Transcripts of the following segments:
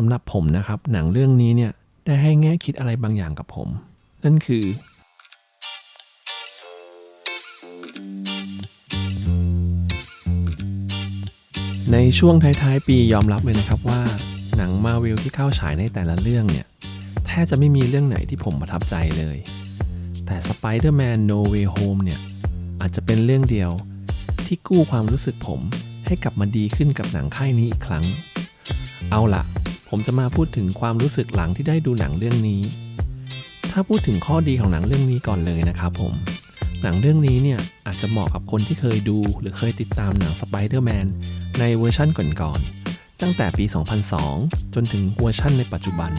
สำหรับผมนะครับ หนังเรื่องนี้เนี่ยได้ให้แง่คิดอะไรบางอย่างกับผม นั่นคือ ในช่วงท้ายๆ ปียอมรับเลยนะครับว่า หนังมาวิลที่เข้าฉายในแต่ละเรื่องเนี่ยแทบจะไม่มีเรื่องไหนที่ผมประทับใจเลย แต่ Spider-Man No Way Home เนี่ยอาจจะเป็นเรื่องเดียวที่กู้ความรู้สึกผมให้กลับมาดีขึ้นกับหนังค่ายนี้อีกครั้ง เอาล่ะ ผมจะมาพูดถึงความรู้สึกหลังที่ได้ดูหนังเรื่องนี้ ถ้าพูดถึงข้อดีของหนังเรื่องนี้ก่อนเลยนะครับผม หนังเรื่องนี้เนี่ยอาจจะเหมาะกับคนที่เคยดูหรือเคยติดตามหนัง Spider-Man ในเวอร์ชั่นก่อนๆ ตั้งแต่ปี 2002 จนถึงเวอร์ชั่นในปัจจุบัน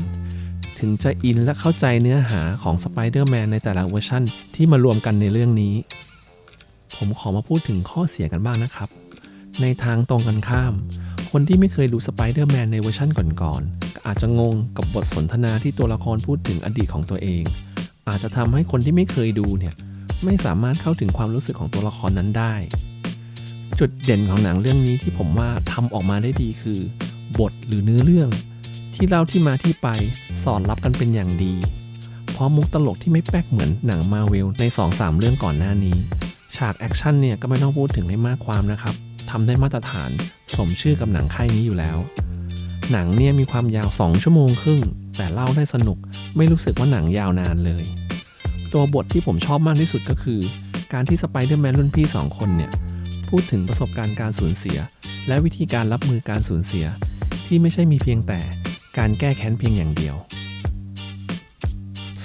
ถึงจะอินและเข้าใจเนื้อหาของ Spider-Man ในแต่ละเวอร์ชั่นที่มารวมกันในเรื่องนี้ ผมขอมาพูดถึงข้อเสียกันบ้างนะครับ ในทางตรงกันข้าม คนที่ไม่เคยดู Spider-Man ในเวอร์ชั่นก่อนๆก็อาจจะงงกับบทสนทนาที่ตัวละครพูดถึงอดีตของตัวเอง อาจจะทำให้คนที่ไม่เคยดูเนี่ยไม่สามารถเข้าถึงความรู้สึกของตัวละครนั้นได้ จุดเด่นของหนังเรื่องนี้ที่ผมว่าทำออกมาได้ดีคือ บทหรือเนื้อเรื่อง ที่เล่าที่มาที่ไปสอนรับกันเป็นอย่างดีพราะมุกตลกที่ไม่แป๊กเหมือนหนังมาเวลใน 2-3 เรื่องก่อนหน้านี้ ฉากแอคชั่นเนี่ยก็ไม่ต้องพูดถึงให้มากความนะครับ ทำได้มาตรฐานสมชื่อกับหนังค่ายนี้อยู่แล้ว หนังเนี่ยมีความยาว 2 ชั่วโมงครึ่ง แต่เล่าได้สนุกไม่รู้สึกว่าหนังยาวนานเลย ตัวบทที่ผมชอบมากที่สุดก็คือ การที่สไปเดอร์แมนรุ่นพี่ 2 คนเนี่ย พูดถึงประสบการณ์การสูญเสีย และวิธีการรับมือการสูญเสีย ที่ไม่ใช่มีเพียงแต่การแก้แค้นเพียงอย่างเดียว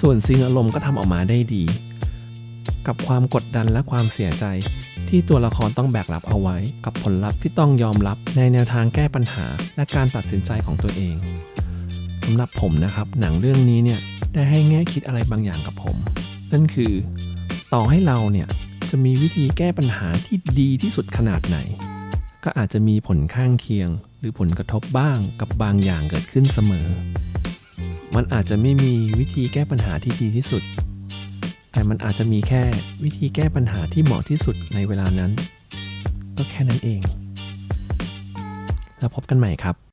ส่วนซีนอารมณ์ก็ทำออกมาได้ดี กับความกดดันและความเสียใจ ที่ตัวละครต้องแบกรับเอาไว้ กับผลลัพธ์ที่ต้องยอมรับในแนวทางแก้ปัญหาและการตัดสินใจของตัวเองสำหรับผมนะครับ หนังเรื่องนี้เนี่ยได้ให้แง่คิดอะไรบางอย่างกับผม นั่นคือ ต่อให้เราเนี่ยจะมีวิธีแก้ปัญหาที่ดีที่สุดขนาดไหน ก็อาจจะมีผลข้างเคียง หรือผลกระทบบ้างกับบางอย่างเกิดขึ้นเสมอ มันอาจจะไม่มีวิธีแก้ปัญหาที่ดีที่สุด มันอาจจะมีแค่วิธีแก้ปัญหาที่เหมาะที่สุดในเวลานั้น ก็แค่นั้นเอง แล้วพบกันใหม่ครับ